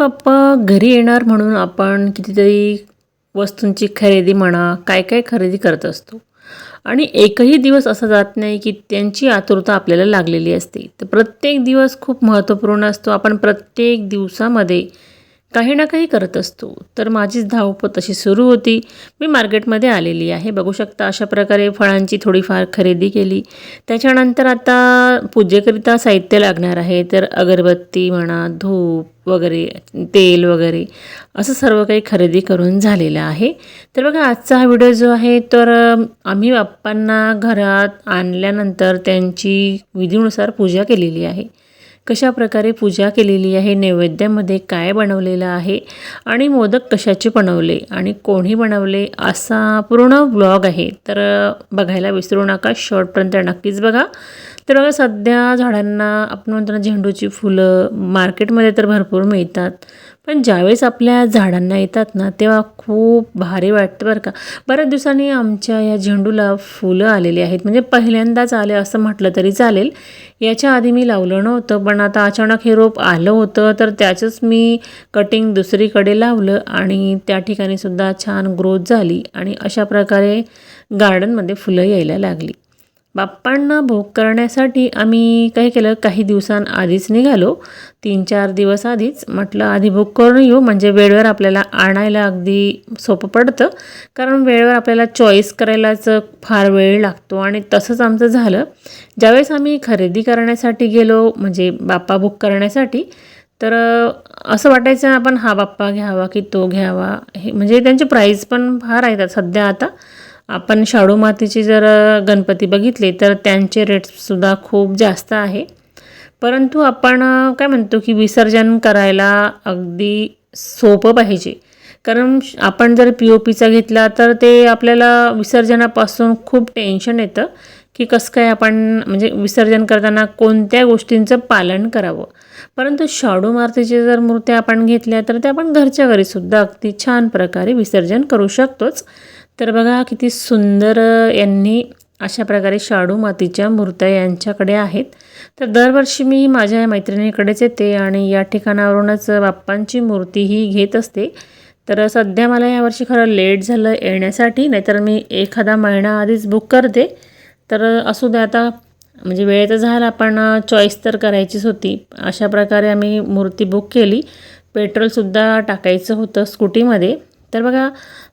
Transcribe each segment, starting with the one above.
बाप्पा घरी येणार म्हणून आपण कितीतरी वस्तूंची खरेदी म्हणा काय काय खरेदी करत असतो. आणि एकही दिवस असा जात नाही की त्यांची आतुरता आपल्याला लागलेली असते. तर प्रत्येक दिवस खूप महत्त्वपूर्ण असतो. आपण प्रत्येक दिवसामध्ये काही ना काही करत असतो. तर माझीच धावपळ तशी सुरू होती. मी मार्केटमध्ये आलेली आहे. बघू शकता अशा प्रकारे फळांची थोडीफार खरेदी केली. त्याच्यानंतर आता पूजेकरिता साहित्य लागणार आहे. तर अगरबत्ती म्हणा धूप वगैरे तेल वगैरे असं सर्व काही खरेदी करून झालेलं आहे. तर बघा आजचा हा व्हिडिओ जो आहे तर आम्ही बाप्पांना घरात आणल्यानंतर त्यांची विधीनुसार पूजा केलेली आहे. कशा प्रकारे पूजा केलेली आहे नैवेद्यामध्ये काय बनवलेलं आहे आणि मोदक कशाचे बनवले आणि कोणी बनवले असा पूर्ण ब्लॉग आहे. तर बघायला विसरू नका शॉर्टपर्यंत नक्कीच बघा. तर बघा सध्या झाडांना आपण म्हणतो ना झेंडूची फुलं मार्केटमध्ये तर भरपूर मिळतात. पण ज्यावेळेस आपल्या झाडांना येतात ना तेव्हा खूप भारी वाटतं बरं का. बऱ्याच दिवसांनी आमच्या या झेंडूला फुलं आलेली आहेत. म्हणजे पहिल्यांदाच आले असं म्हटलं तरी चालेल. याच्या आधी मी लावलं नव्हतं पण आता अचानक हे रोप आलं होतं तर त्याचंच मी कटिंग दुसरीकडे लावलं आणि त्या ठिकाणीसुद्धा छान ग्रोथ झाली आणि अशा प्रकारे गार्डनमध्ये फुलं यायला लागली. बाप्पांना भोग करण्यासाठी आम्ही काय केलं? काही दिवसांआधीच निघालो. तीन चार दिवस आधीच म्हटलं आधी भोग करून येऊ. म्हणजे वेळेवर आपल्याला आणायला अगदी सोपं पडतं. कारण वेळेवर आपल्याला चॉईस करायलाच फार वेळ लागतो. आणि तसंच आमचं झालं. ज्यावेळेस आम्ही खरेदी करण्यासाठी गेलो म्हणजे बाप्पा भोग करण्यासाठी तर असं वाटायचं आपण हा बाप्पा घ्यावा की तो घ्यावा? हे म्हणजे त्यांचे प्राईस पण फार आहेत सध्या आता. आपण शाडू मातीचे जर गणपती बघितले तर त्यांचे रेट्ससुद्धा खूप जास्त आहे. परंतु आपण काय म्हणतो की विसर्जन करायला अगदी सोपं पाहिजे. कारण श- आपण जर पी ओ पीचा घेतला तर ते आपल्याला विसर्जनापासून खूप टेन्शन येतं की कसं काय आपण म्हणजे विसर्जन करताना कोणत्या गोष्टींचं पालन करावं. परंतु शाडू मारतीच्या जर मूर्त्या आपण घेतल्या तर त्या आपण घरच्या घरीसुद्धा अगदी छान प्रकारे विसर्जन करू शकतोच. तर बघा किती सुंदर यांनी अशा प्रकारे शाडू मातीच्या मूर्त्या यांच्याकडे आहेत. तर दरवर्षी मी माझ्या मैत्रिणीकडेच येते आणि या ठिकाणावरूनच बाप्पांची मूर्ती ही घेत असते. तर सध्या मला यावर्षी खरं लेट झालं येण्यासाठी नाहीतर मी एखादा महिना आधीच बुक करते. तर असू द्या आता म्हणजे वेळ तर झाला पण चॉईस तर करायचीच होती. अशा प्रकारे आम्ही मूर्ती बुक केली. पेट्रोलसुद्धा टाकायचं होतं स्कूटीमध्ये तर बघा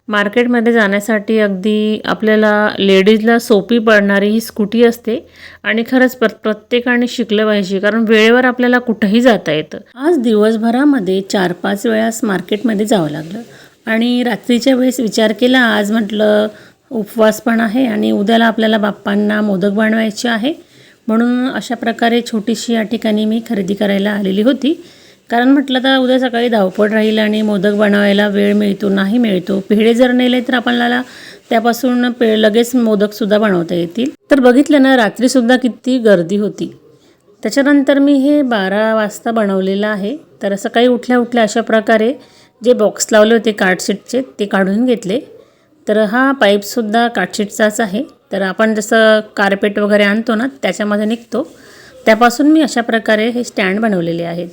मार्केटमध्ये जाण्यासाठी अगदी आपल्याला लेडीजला सोपी पडणारी ही स्कूटी असते आणि खरंच प्र प्रत्येकाने शिकलं पाहिजे कारण वेळेवर आपल्याला कुठंही जाता येतं. आज दिवसभरामध्ये चार पाच वेळास मार्केटमध्ये जावं लागलं. आणि रात्रीच्या वेळेस विचार केला आज म्हटलं उपवास पण आहे आणि उद्याला आपल्याला बाप्पांना मोदक बनवायचे आहे. म्हणून अशा प्रकारे छोटीशी या ठिकाणी मी खरेदी करायला आलेली होती. कारण म्हटलं तर उद्या सकाळी धावपळ राहील आणि मोदक बनवायला वेळ मिळतो नाही मिळतो. पेढे जर नेले तर आपल्याला त्यापासून पे लगेच मोदकसुद्धा बनवता येतील. तर बघितलं ना रात्रीसुद्धा किती गर्दी होती. त्याच्यानंतर मी हे बारा वाजता बनवलेलं आहे. तर सकाळी उठल्या उठल्या अशा प्रकारे जे बॉक्स लावले होते कार्डशीटचे ते काढून घेतले. तर हा पाईपसुद्धा कार्डशीटचाच आहे. तर आपण जसं कार्पेट वगैरे आणतो ना त्याच्यामध्ये निघतो. त्यापासून मी अशा प्रकारे हे स्टँड बनवलेले आहेत.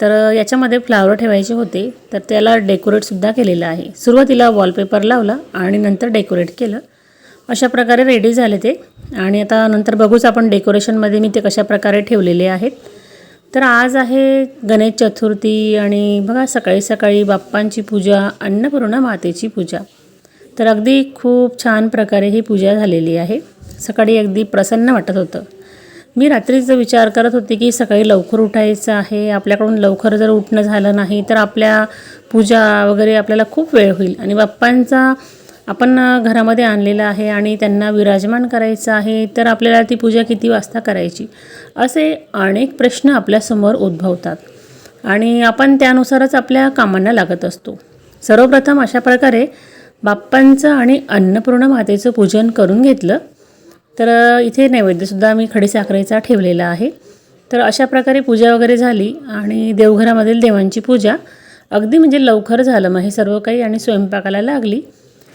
तर याच्यामध्ये फ्लावर ठेवायचे होते. तर त्याला डेकोरेटसुद्धा केलेलं आहे. सुरुवातीला वॉलपेपर लावला आणि नंतर डेकोरेट केलं. अशा प्रकारे रेडी झाले ते. आणि आता नंतर बघूच आपण डेकोरेशनमध्ये मी ते कशा प्रकारे ठेवलेले आहेत. तर आज आहे गणेश चतुर्थी आणि बघा सकाळी सकाळी बाप्पांची पूजा अन्नपूर्णा मातेची पूजा. तर अगदी खूप छान प्रकारे ही पूजा झालेली आहे. सकाळी अगदी प्रसन्न वाटत होतं. मी रात्रीचा विचार करत होते की सकाळी लवकर उठायचं आहे. आपल्याकडून लवकर जर उठणं झालं नाही तर आपल्या पूजा वगैरे आपल्याला खूप वेळ होईल. आणि बाप्पांचा आपण घरामध्ये आणलेला आहे आणि त्यांना विराजमान करायचं आहे तर आपल्याला ती पूजा किती वाजता करायची? असे अनेक प्रश्न आपल्यासमोर उद्भवतात. आणि आपण त्यानुसारच आपल्या कामांना लागत असतो. सर्वप्रथम अशा प्रकारे बाप्पांचं आणि अन्नपूर्ण मातेचं पूजन करून घेतलं. तर इथे नैवेद्यसुद्धा आम्ही खडीसाखरेचा ठेवलेला आहे. तर अशा प्रकारे पूजा वगैरे झाली आणि देवघरामधील देवांची पूजा अगदी म्हणजे लवकर झालं. मग हे सर्व काही आणि स्वयंपाकाला लागली.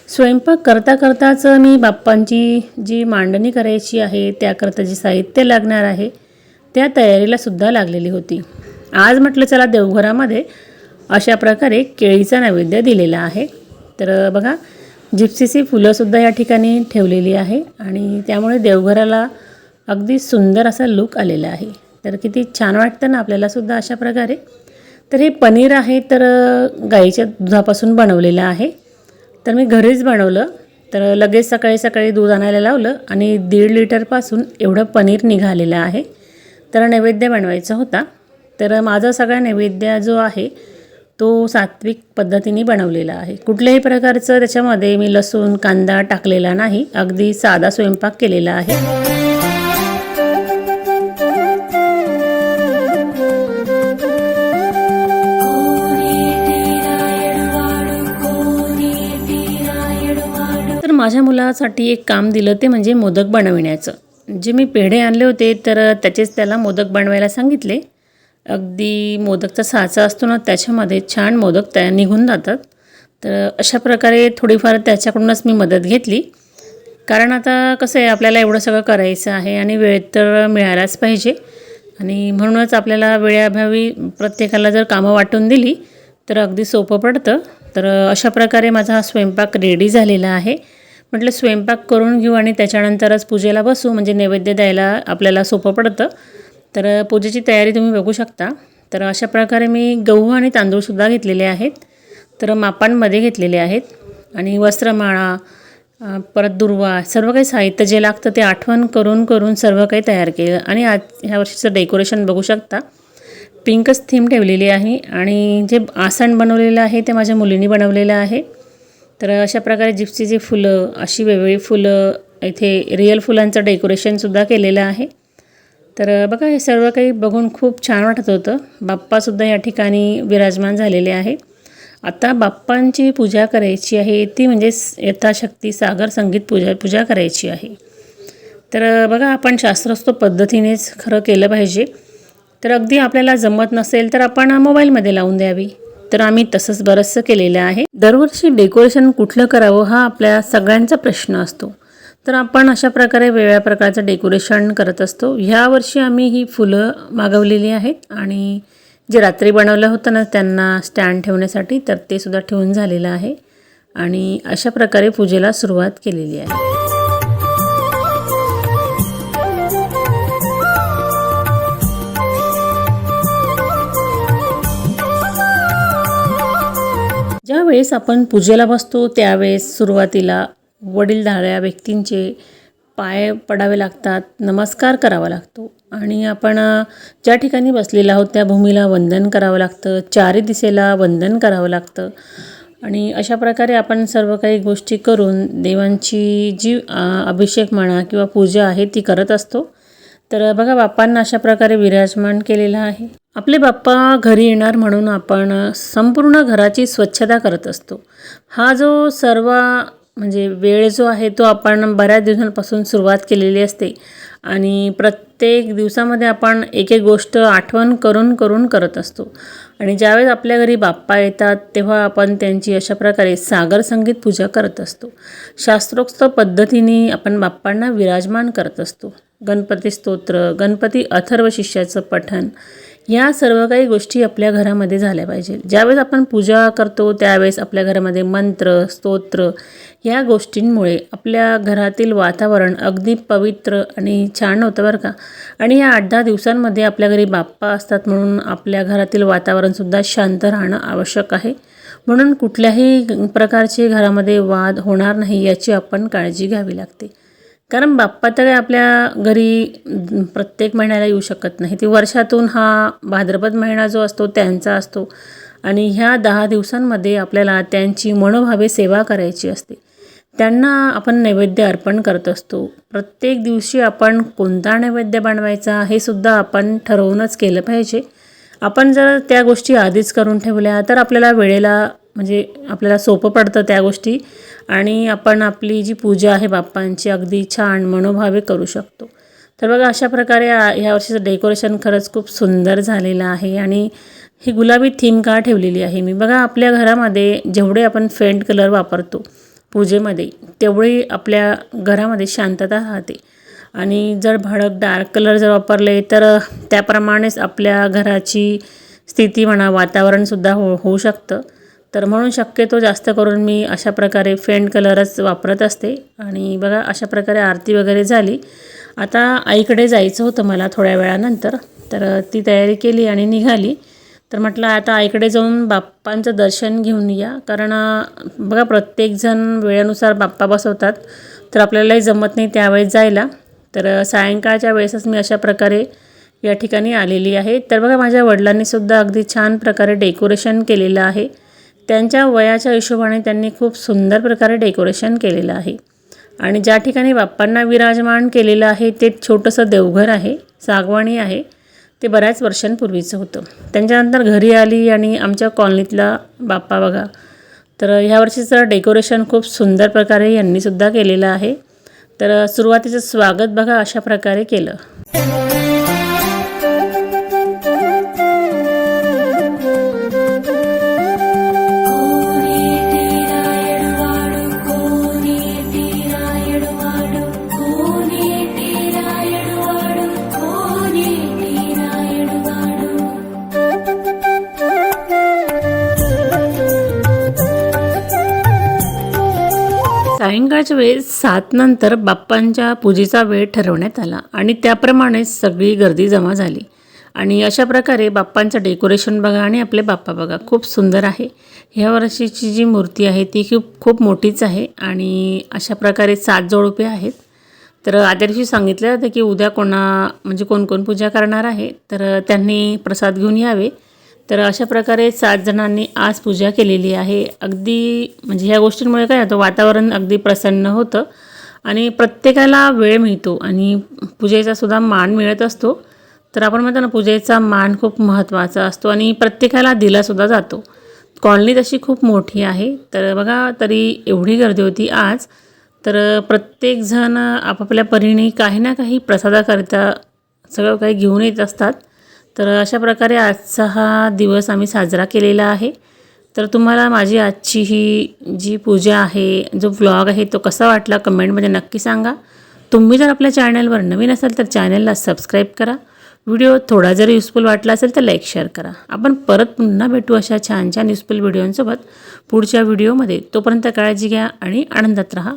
स्वयंपाक करता करताच मी बाप्पांची जी मांडणी करायची आहे त्याकरता जे साहित्य लागणार आहे त्या तयारीला सुद्धा लागलेली होती. आज म्हटलं चला देवघरामध्ये अशा प्रकारे केळीचा नैवेद्य दिलेला आहे. तर बघा जिप्सीची फुलंसुद्धा या ठिकाणी ठेवलेली आहे आणि त्यामुळे देवघराला अगदी सुंदर असा लुक आलेला आहे. तर किती छान वाटतं ना आपल्यालासुद्धा अशा प्रकारे. तर हे पनीर आहे तर गाईच्या दुधापासून बनवलेलं आहे. तर मी घरीच बनवलं. तर लगेच सकाळी सकाळी दूध आणायला लावलं आणि दीड लिटरपासून एवढं पनीर निघालेलं आहे. तर नैवेद्य बनवायचा होता. तर माझा सगळा नैवेद्य जो आहे तो सात्विक पद्धतीने बनवलेला आहे. कुठल्याही प्रकारचं त्याच्यामध्ये मी लसूण कांदा टाकलेला नाही. अगदी साधा स्वयंपाक केलेला आहे. तर माझ्या मुलासाठी एक काम दिलं ते म्हणजे मोदक बनविण्याचं. जे मी पेढे आणले होते तर त्याचेच त्याला मोदक बनवायला सांगितले. अगदी मोदकचा साचा असतो ना त्याच्यामध्ये छान मोदक तयार निघून जातात. तर अशा प्रकारे थोडीफार त्याच्याकडूनच मी मदत घेतली. कारण आता कसं आहे आपल्याला एवढं सगळं करायचं आहे आणि वेळ तर मिळायलाच पाहिजे. आणि म्हणूनच आपल्याला वेळेअभावी प्रत्येकाला जर कामं वाटून दिली तर अगदी सोपं पडतं. तर अशा प्रकारे माझा हा स्वयंपाक रेडी झालेला आहे. म्हटलं स्वयंपाक करून घेऊ आणि त्याच्यानंतरच पूजेला बसू म्हणजे नैवेद्य द्यायला आपल्याला सोपं पडतं. तर पूजेची तयारी तुम्ही बघू शकता. तर अशा प्रकारे मी गहू आणि तांदूळसुद्धा घेतलेले आहेत. तर मापांमध्ये घेतलेले आहेत. आणि वस्त्रमाळा परत दुर्वा सर्व काही साहित्य जे लागतं ते आठवण करून करून सर्व काही तयार केलं. आणि आज ह्या वर्षीचं डेकोरेशन बघू शकता. पिंकच थीम ठेवलेली आहे. आणि जे आसन बनवलेलं आहे ते माझ्या मुलींनी बनवलेलं आहे. तर अशा प्रकारे जिप्सीची फुलं अशी वेगवेगळी फुलं इथे रिअल फुलांचं डेकोरेशनसुद्धा केलेलं आहे. तर बघा हे सर्व काही बघून खूप छान वाटत होतं. बाप्पासुद्धा या ठिकाणी विराजमान झालेले आहे आता बाप्पांची पूजा करायची आहे ती म्हणजे यथाशक्ती सागर संगीत पूजा पूजा करायची आहे. तर बघा आपण शास्त्रोक्त पद्धतीनेच खरं केलं पाहिजे. तर अगदी आपल्याला जमत नसेल तर आपण मोबाईलमध्ये लावून द्यावी. तर आम्ही तसंच बरंचसं केलेलं आहे. दरवर्षी डेकोरेशन कुठलं करावं हा आपल्या सगळ्यांचा प्रश्न असतो. तर आपण अशा प्रकारे वेगळ्या प्रकारचं डेकोरेशन करत असतो. ह्या वर्षी आम्ही ही फुलं मागवलेली आहेत आणि जे रात्री बनवलं होतं ना त्यांना स्टँड ठेवण्यासाठी तर ते सुद्धा ठेवून झालेलं आहे आणि अशा प्रकारे पूजेला सुरुवात केलेली आहे. ज्यावेळेस आपण पूजेला बसतो त्यावेळेस सुरुवातीला वडीलधाऱ्या व्यक्तींचे पाय पडावे लागतात नमस्कार करावा लागतो. आणि आपण ज्या ठिकाणी बसलेला आहोत त्या भूमीला वंदन करावं लागतं चारी दिशेला वंदन करावं लागतं. आणि अशा प्रकारे आपण सर्व काही गोष्टी करून देवांची जी अभिषेक म्हणा किंवा पूजा आहे ती करत असतो. तर बघा बाप्पांना अशा प्रकारे विराजमान केलेलं आहे. आपले बाप्पा घरी येणार म्हणून आपण संपूर्ण घराची स्वच्छता करत असतो. हा जो सर्व म्हणजे वेळ जो आहे तो आपण बऱ्याच दिवसांपासून सुरुवात केलेली असते. आणि प्रत्येक दिवसामध्ये आपण एक एक गोष्ट आठवण करून करून करत असतो. आणि ज्यावेळेस आपल्या घरी बाप्पा येतात तेव्हा आपण त्यांची अशा प्रकारे सागर संगीत पूजा करत असतो. शास्त्रोक्त पद्धतीने आपण बाप्पांना विराजमान करत असतो. गणपती स्तोत्र गणपती अथर्व शिष्याचं पठण या सर्व काही गोष्टी आपल्या घरामध्ये झाल्या पाहिजे. ज्यावेळेस आपण पूजा करतो त्यावेळेस आपल्या घरामध्ये मंत्र स्तोत्र या गोष्टींमुळे आपल्या घरातील वातावरण अगदी पवित्र आणि छान होतं बरं का. आणि या आठ दहा दिवसांमध्ये आपल्या घरी बाप्पा असतात म्हणून आपल्या घरातील वातावरणसुद्धा शांत राहणं आवश्यक आहे. म्हणून कुठल्याही प्रकारचे घरामध्ये वाद होणार नाही याची आपण काळजी घ्यावी लागते. कारण बाप्पा तर आपल्या घरी प्रत्येक महिन्याला येऊ शकत नाही. ती वर्षातून हा भाद्रपद महिना जो असतो त्यांचा असतो. आणि ह्या दहा दिवसांमध्ये आपल्याला त्यांची मनोभावे सेवा करायची असते. त्यांना आपण नैवेद्य अर्पण करत असतो. प्रत्येक दिवशी आपण कोणता नैवेद्य बनवायचा हे सुद्धा आपण ठरवूनच केलं पाहिजे. आपण जर त्या गोष्टी आधीच करून ठेवल्या तर आपल्याला वेळेला म्हणजे आपल्याला सोपं पडतं त्या गोष्टी. आणि आपण आपली जी पूजा आहे बाप्पांची अगदी छान मनोभावे करू शकतो. तर बघा अशा प्रकारे या ह्या वर्षीचं डेकोरेशन खरंच खूप सुंदर झालेलं आहे. आणि ही गुलाबी थीम का ठेवलेली आहे? मी बघा आपल्या घरामध्ये जेवढे आपण फेंट कलर वापरतो पूजेमध्ये तेवढी आपल्या घरामध्ये शांतता राहते. आणि जर भडक डार्क कलर जर वापरले तर त्याप्रमाणेच आपल्या घराची स्थिती म्हणा वातावरणसुद्धा हो होऊ शकतं. तर म्हणून शक्यतो जास्त करून मी अशा प्रकारे फेंट कलरच वापरत असते. आणि बघा अशा प्रकारे आरती वगैरे झाली. आता आईकडे जायचं होतं मला थोड्या वेळानंतर. तर ती तयारी केली आणि निघाली. तर म्हटलं आता आईकडे जाऊन बाप्पांचं दर्शन घेऊन या. कारण बघा प्रत्येकजण वेळेनुसार बाप्पा बसवतात. तर आपल्यालाही जमत नाही त्यावेळेस जायला. तर सायंकाळच्या वेळेसच मी अशा प्रकारे या ठिकाणी आलेली आहे. तर बघा माझ्या वडिलांनीसुद्धा अगदी छान प्रकारे डेकोरेशन केलेलं आहे. त्यांच्या वयाच्या हिशोबाने त्यांनी खूप सुंदर प्रकारे डेकोरेशन केलेलं आहे. आणि ज्या ठिकाणी बाप्पांना विराजमान केलेलं आहे ते छोटंसं देवघर आहे सागवाणी आहे ते बऱ्याच वर्षांपूर्वीचं होतं. त्यांच्यानंतर घरी आली आणि आमच्या कॉलनीतला बाप्पा बघा. तर ह्या वर्षीचं डेकोरेशन खूप सुंदर प्रकारे यांनीसुद्धा केलेलं आहे. तर सुरुवातीचं स्वागत बघा अशा प्रकारे केलं. त्याच वेळेस सात नंतर बाप्पांच्या पूजेचा वेळ ठरवण्यात आला आणि त्याप्रमाणेच सगळी गर्दी जमा झाली. आणि अशा प्रकारे बाप्पांचं डेकोरेशन बघा आणि आपले बाप्पा बघा खूप सुंदर आहे. ह्या वर्षीची जी मूर्ती आहे ती खूप खूप मोठीच आहे आणि अशा प्रकारे सात जोडपे आहेत. तर आदल्या दिवशी सांगितलं जातं की उद्या कोणा म्हणजे कोण कोण पूजा करणार आहे तर त्यांनी प्रसाद घेऊन यावे. तर अशा प्रकारे सात जणांनी आज पूजा केलेली आहे. अगदी म्हणजे ह्या गोष्टींमुळे काय होतं वातावरण अगदी प्रसन्न होतं आणि प्रत्येकाला वेळ मिळतो आणि पूजेचा सुद्धा मान मिळत असतो. तर आपण म्हणतो ना पूजेचा मान खूप महत्त्वाचा असतो आणि प्रत्येकाला दिलासुद्धा जातो. कॉलनी तशी खूप मोठी आहे. तर बघा तरी एवढी गर्दी होती आज. तर प्रत्येकजण आपापल्या परीने काही ना काही प्रसादाकरिता सगळं काही घेऊन येत असतात. तर अशा प्रकारे आजचा हा दिवस आम्ही साजरा केलेला आहे. तर तुम्हाला माझी आजची ही जी पूजा आहे जो व्लॉग आहे तो कसा वाटला कमेंटमध्ये नक्की सांगा. तुम्ही जर आपल्या चॅनलवर नवीन असाल तर चॅनलला सबस्क्राईब करा. व्हिडिओ थोडा जर युजफुल वाटला असेल तर लाईक शेअर करा. आपण परत पुन्हा भेटू अशा छान छान युजफुल व्हिडिओंसोबत पुढच्या व्हिडिओमध्ये तोपर्यंत काळजी घ्या आणि आनंदात राहा.